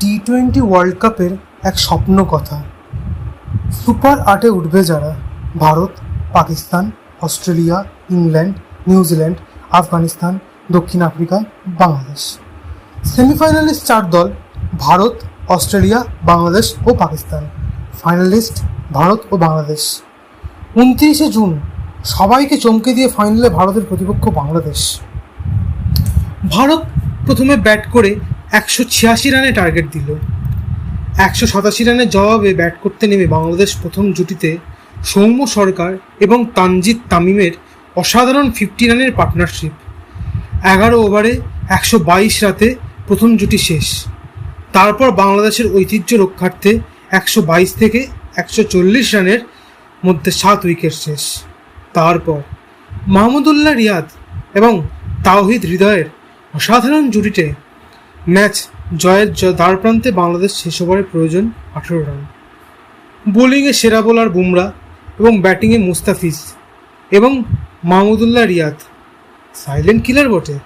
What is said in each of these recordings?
টি twenty world কাপের এক স্বপ্ন কথা। সুপার আটে উঠবে যারা Bharat, Pakistan, Australia, England New Zealand Afghanistan, দক্ষিণ আফ্রিকা, বাংলাদেশ। সেমিফাইনালিস্ট চার দল ভারত, অস্ট্রেলিয়া, বাংলাদেশ ও পাকিস্তান। ফাইনালিস্ট ভারত ও বাংলাদেশ। উনত্রিশে জুন সবাইকে চমকে দিয়ে ফাইনালে ভারতের প্রতিপক্ষ বাংলাদেশ। ভারত প্রথমে ব্যাট করে একশো ছিয়াশি রানে টার্গেট দিল। একশো সাতাশি রানের জবাবে ব্যাট করতে নেমে বাংলাদেশ প্রথম জুটিতে সৌম্য সরকার এবং তানজিদ তামিমের অসাধারণ ফিফটি রানের পার্টনারশিপ এগারো ওভারে একশো বাইশ রাতে প্রথম জুটি শেষ। তারপর বাংলাদেশের ঐতিহ্য রক্ষার্থে একশো বাইশ থেকে একশো চল্লিশ রানের মধ্যে সাত উইকেট শেষ। তারপর মাহমুদুল্লাহ রিয়াদ এবং তাওহিদ হৃদয়ের অসাধারণ জুটিতে ম্যাচ জয়ের দ্বারপ্রান্তে বাংলাদেশ শেষ ওভারে প্রয়োজন আঠেরো রান। বোলিংয়ে সেরা বোলার বুমরা এবং ব্যাটিংয়ে মুস্তাফিজ এবং মাহমুদুল্লাহ রিয়াদ। সাইলেন্ট কিলার বটে।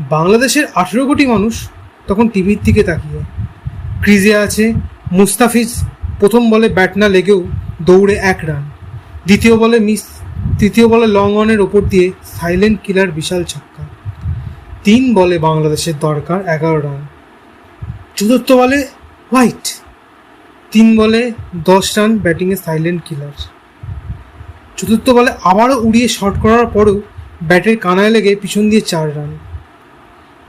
বাংলাদেশের আঠেরো কোটি মানুষ তখন টিভির দিকে তাকিয়ে। ক্রিজে আছে মুস্তাফিজ। প্রথম বলে ব্যাট না লেগেও দৌড়ে এক রান। দ্বিতীয় বলে মিস তৃতীয় বলে লং অনের ওপর দিয়ে সাইলেন্ট কিলার বিশাল ছক্কা। তিন বলে বাংলাদেশের দরকার, এগারো রান। চতুর্থ বলে হোয়াইট। তিন বলে দশ রান ব্যাটিংয়ে সাইলেন্ট কিলার। চতুর্থ বলে আবারও উড়িয়ে শট করার পরেও ব্যাটের কানায় লেগে পিছন দিয়ে চার রান।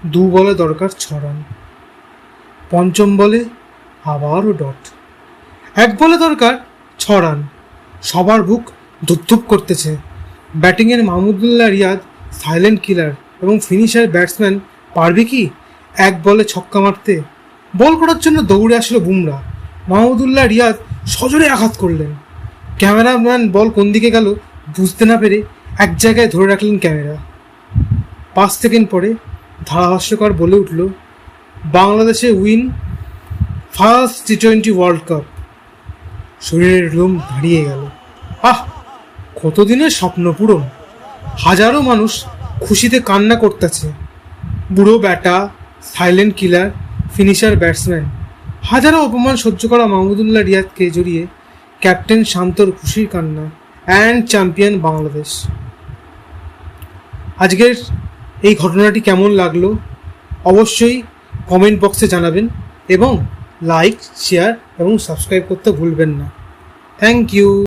দু বলে দরকার ছ রান। পঞ্চম বলে আবারও ডট। এক বলে দরকার ছ রান। সবার বুক ধুপধুপ করতেছে। ব্যাটিংয়ের মাহমুদুল্লাহ রিয়াদ সাইলেন্ট কিলার। এবং ফিনিশার ব্যাটসম্যান পারবে কি? এক বলে ছক্কা মারতে। বল করার জন্য দৌড়ে আসলো বুমরা। মাহমুদুল্লাহ রিয়াদ সজোরে আঘাত করলেন। ক্যামেরাম্যান বল কোন দিকে গেল বুঝতে না পেরে এক জায়গায় ধরে রাখলেন ক্যামেরা। পাঁচ সেকেন্ড পরে ধারাভাষ্যকার বলে উঠল, বাংলাদেশে win first T twenty world cup শরীরের লোম দাঁড়িয়ে গেল। আহ, কতদিনের স্বপ্ন পূরণ? হাজারো মানুষ খুশিতে কান্না করতেছে। বুড়ো ব্যাটা সাইলেন্ট কিলার ফিনিশার ব্যাটসম্যান হাজারো অপমান সহ্য করা মাহমুদুল্লাহ রিয়াদকে জড়িয়ে ক্যাপ্টেন শান্তর খুশির কান্না অ্যান্ড চ্যাম্পিয়ন বাংলাদেশ। আজকের এই ঘটনাটি কেমন লাগল অবশ্যই কমেন্ট বক্সে জানাবেন এবং লাইক শেয়ার এবং সাবস্ক্রাইব করতে ভুলবেন না। Thank you